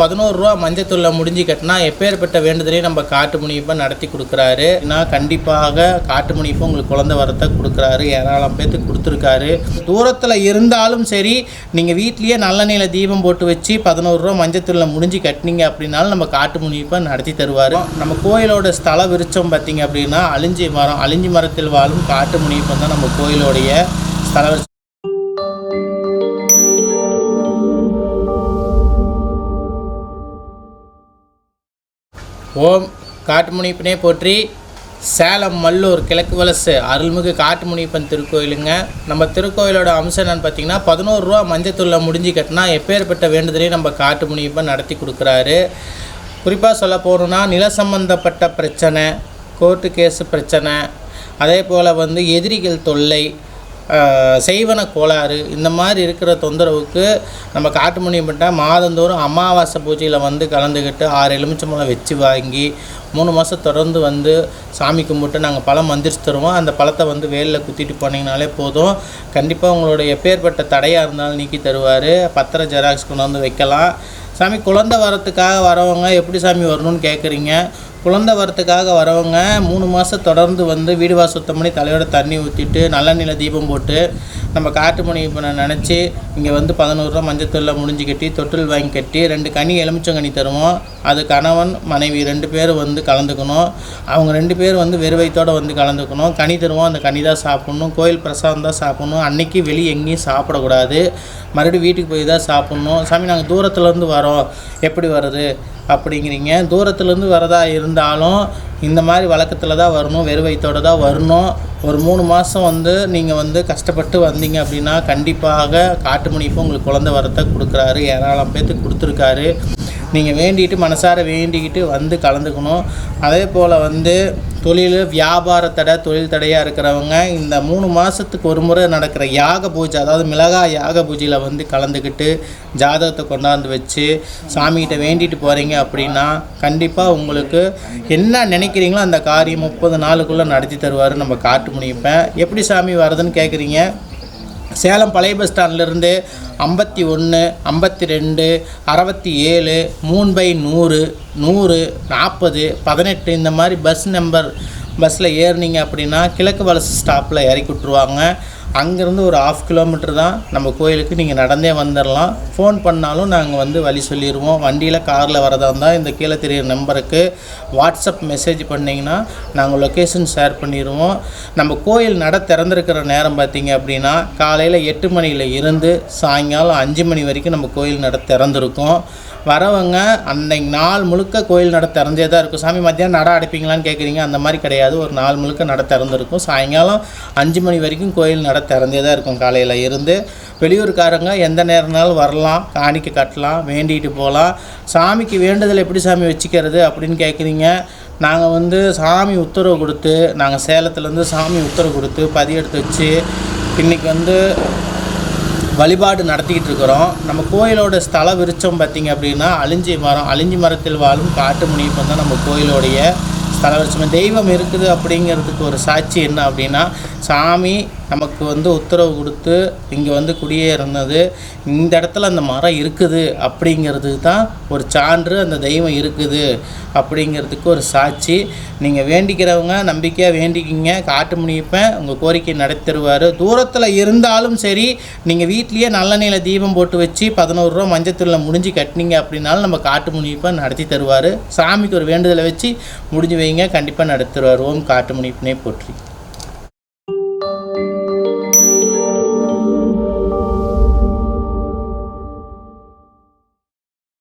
பதினோரு ரூபா மஞ்சத்தூள்ல முடிஞ்சு கட்டினா எப்பேற்பட்ட வேண்டுதலையும் நம்ம காட்டு முனிப்பை நடத்தி கொடுக்குறாரு. நான் கண்டிப்பாக காட்டு முனிப்பை உங்களுக்கு குழந்தை வரத்தை கொடுக்குறாரு. ஏராளம் பேர்த்துக்கு கொடுத்துருக்காரு. தூரத்தில் இருந்தாலும் சரி நீங்கள் வீட்லேயே நல்லெண்ணெயில் தீபம் போட்டு வச்சு பதினோரு ரூபா மஞ்சத்தூள்ல முடிஞ்சு கட்டினீங்க அப்படின்னாலும் நம்ம காட்டு முனிப்பை நடத்தி தருவார். நம்ம கோயிலோட ஸ்தல விருச்சம் பார்த்தீங்க அப்படின்னா அழிஞ்சி மரம் அழிஞ்சி மரத்தில் வாழும் காட்டு முனிப்பம் தான் நம்ம கோயிலோடைய ஸ்தல ஓம் காட்டுமுனிப்பனே போற்றி. சேலம் மல்லூர் கிழக்கு வலசு அருள்மிகு காட்டுமுனிப்பன் திருக்கோயிலுங்க. நம்ம திருக்கோயிலோட அம்சம் என்னன்னு பார்த்தீங்கன்னா பதினோரு ரூபா முடிஞ்சு கட்டினா எப்பேற்பட்ட வேண்டுதலையும் நம்ம காட்டுமுனிப்பன் நடத்தி கொடுக்குறாரு. குறிப்பாக சொல்ல போகணுன்னா நில சம்பந்தப்பட்ட பிரச்சனை கோர்ட்டு கேஸு பிரச்சனை அதே போல் வந்து எதிரிகள் தொல்லை செய்வன கோளாறு இந்த மாதிரி இருக்கிற தொந்தரவுக்கு நம்ம காட்டுமணிப்பட்ட மாதந்தோறும் அமாவாசை பூஜையில் வந்து கலந்துக்கிட்டு ஆறு எலுமிச்சம்பழம் வச்சு வாங்கி மூணு மாதம் தொடர்ந்து வந்து சாமி கும்பிட்டு நாங்கள் பழம் மந்திரிச்சு தருவோம். அந்த பழத்தை வந்து வேலில் குத்திட்டு போனீங்கனாலே போதும். கண்டிப்பாக உங்களுடைய எப்பேற்பட்ட தடையாக இருந்தாலும் நீக்கி தருவார். பத்திர ஜெராக்ஸ் கொண்டு வந்து வைக்கலாம். சாமி குழந்தை வரத்துக்காக வரவங்க எப்படி சாமி வரணும்னு கேட்குறீங்க குழந்தை வரத்துக்காக வரவங்க மூணு மாதம் தொடர்ந்து வந்து வீடு வாசல் சுத்தம் பண்ணி தலையோட தண்ணி ஊற்றிட்டு நல்லெண்ணெயில் தீபம் போட்டு நம்ம காட்டுமணி இப்போ நான் நினச்சி இங்கே வந்து பதினோருவா மஞ்சத்தூளில் முடிஞ்சு கட்டி தொட்டில் வாங்கி கட்டி ரெண்டு கனி எலுமிச்சங்கனி தருவோம். அது கணவன் மனைவி ரெண்டு பேரும் வந்து கலந்துக்கணும். அவங்க ரெண்டு பேர் வந்து வெறுவைத்தோடு வந்து கலந்துக்கணும். கனி தருவோம் அந்த கனி தான் சாப்பிட்ணும். கோயில் பிரசாதம் தான் சாப்பிட்ணும். அன்னைக்கு வெளியே எங்கேயும் சாப்பிடக்கூடாது. மறுபடியும் வீட்டுக்கு போய் தான் சாப்பிட்ணும். சாமி நாங்கள் தூரத்துலேருந்து வரோம். எப்படி வர்றது? அப்படிங்கிறீங்க. தூரத்துலேருந்து வரதா இருந்தாலும் இந்த மாதிரி வழக்கத்தில் தான் வரணும். வெறுவைத்தோடு வயிற்றோட தான் வரணும். ஒரு மூணு மாதம் வந்து நீங்கள் வந்து கஷ்டப்பட்டு வந்தீங்க அப்படின்னா கண்டிப்பாக காட்டு மணிப்பு உங்களுக்கு குழந்தை வரத்தை கொடுக்குறாரு. ஏராளம் பேர்த்துக்கு கொடுத்துருக்காரு. நீங்கள் வேண்டிகிட்டு மனசார வேண்டிக்கிட்டு வந்து கலந்துக்கணும். அதே போல் வந்து தொழில் வியாபார தடை தொழில் தடையாக இருக்கிறவங்க இந்த மூணு மாதத்துக்கு ஒரு முறை நடக்கிற யாக பூஜை அதாவது மிளகாய் யாக பூஜையில் வந்து கலந்துக்கிட்டு ஜாதகத்தை கொண்டாந்து வச்சு சாமிகிட்ட வேண்டிட்டு போகிறீங்க அப்படின்னா கண்டிப்பாக உங்களுக்கு என்ன நினைக்கிறீங்களோ அந்த காரியம் முப்பது நாளுக்குள்ளே நடத்தி தருவார் நம்ம காட்டு முடிப்பேன் எப்படி சாமி வருதுன்னு கேட்குறீங்க சேலம் பழைய பஸ் ஸ்டாண்ட்லேருந்து ஐம்பத்தி ஒன்று ஐம்பத்தி ரெண்டு அறுபத்தி ஏழு மூணு பை நூறு நூறு நாற்பது பதினெட்டு இந்த மாதிரி பஸ் நம்பர் பஸ்ஸில் ஏறினீங்க அப்படின்னா கிழக்கு வலசு ஸ்டாப்பில் இறக்கி விட்ருவாங்க அங்கேருந்து ஒரு ஆஃப் கிலோமீட்டர் தான் நம்ம கோயிலுக்கு நீங்கள் நடந்தே வந்துடலாம் ஃபோன் பண்ணாலும் நாங்கள் வந்து வழி சொல்லிடுவோம் வண்டியில் காரில் வரதா இருந்தால் இந்த கீழே தெரியிற நம்பருக்கு வாட்ஸ்அப் மெசேஜ் பண்ணிங்கன்னா நாங்கள் லொக்கேஷன் ஷேர் பண்ணிடுவோம் நம்ம கோயில் நட திறந்திருக்கிற நேரம் பார்த்தீங்க அப்படின்னா காலையில் எட்டு மணியில் இருந்து சாயங்காலம் அஞ்சு மணி வரைக்கும் நம்ம கோயில் நட திறந்திருக்கும். வரவங்க அன்னைக்கு நாள் முழுக்க கோயில் நட திறந்தே தான் இருக்கும். சாமி மத்தியானம் நட அடைப்பீங்களான்னு கேட்குறீங்க அந்த மாதிரி கிடையாது. ஒரு நாள் முழுக்க நட திறந்துருக்கும். சாயங்காலம் அஞ்சு மணி வரைக்கும் கோயில் நட திறந்தே தான் இருக்கும். காலையில் இருந்து வெளியூர்காரங்க எந்த நேரம்னாலும் வரலாம். காணிக்க கட்டலாம். வேண்டிகிட்டு போகலாம். சாமிக்கு வேண்டுதல் எப்படி சாமி வச்சுக்கிறது அப்படின்னு கேட்குறீங்க நாங்கள் வந்து சாமி உத்தரவு கொடுத்து நாங்கள் சேலத்துலேருந்து சாமி உத்தரவு கொடுத்து பதியெடுத்து வச்சு இன்றைக்கி வந்து வழிபாடு நடத்திக்கிட்டு இருக்கிறோம். நம்ம கோயிலோட ஸ்தல விருச்சம் பார்த்திங்க அப்படின்னா அழிஞ்சி மரம் அழிஞ்சி மரத்தில் வாழும் காட்டு முனிப்பம் தான் நம்ம கோயிலோடைய ஸ்தல விருச்சம் தெய்வம் இருக்குது அப்படிங்கிறதுக்கு ஒரு சாட்சி என்ன அப்படின்னா சாமி நமக்கு வந்து உத்தரவு கொடுத்து இங்கே வந்து குடியேறினது இந்த இடத்துல அந்த மரம் இருக்குது அப்படிங்கிறதுக்கு தான் ஒரு சான்று அந்த தெய்வம் இருக்குது அப்படிங்கிறதுக்கு ஒரு சாட்சி. நீங்கள் வேண்டிக்கிறவங்க நம்பிக்கையாக வேண்டிக்கிங்க காட்டு முனிப்பேன் உங்கள் கோரிக்கை நடத்தி தருவார் தூரத்தில் இருந்தாலும் சரி நீங்கள் வீட்லேயே நல்லெண்ணெயில் தீபம் போட்டு வச்சு பதினோரு ரூபா மஞ்சத்தூளில் முடிஞ்சு கட்டினீங்க அப்படின்னாலும் நம்ம காட்டு முனிப்பை நடத்தி தருவார். சாமிக்கு ஒரு வேண்டுதலை வச்சு முடிஞ்சு வைங்க கண்டிப்பாக நடத்திடுவார் ஓம் காட்டு முனிப்பனே போற்றி.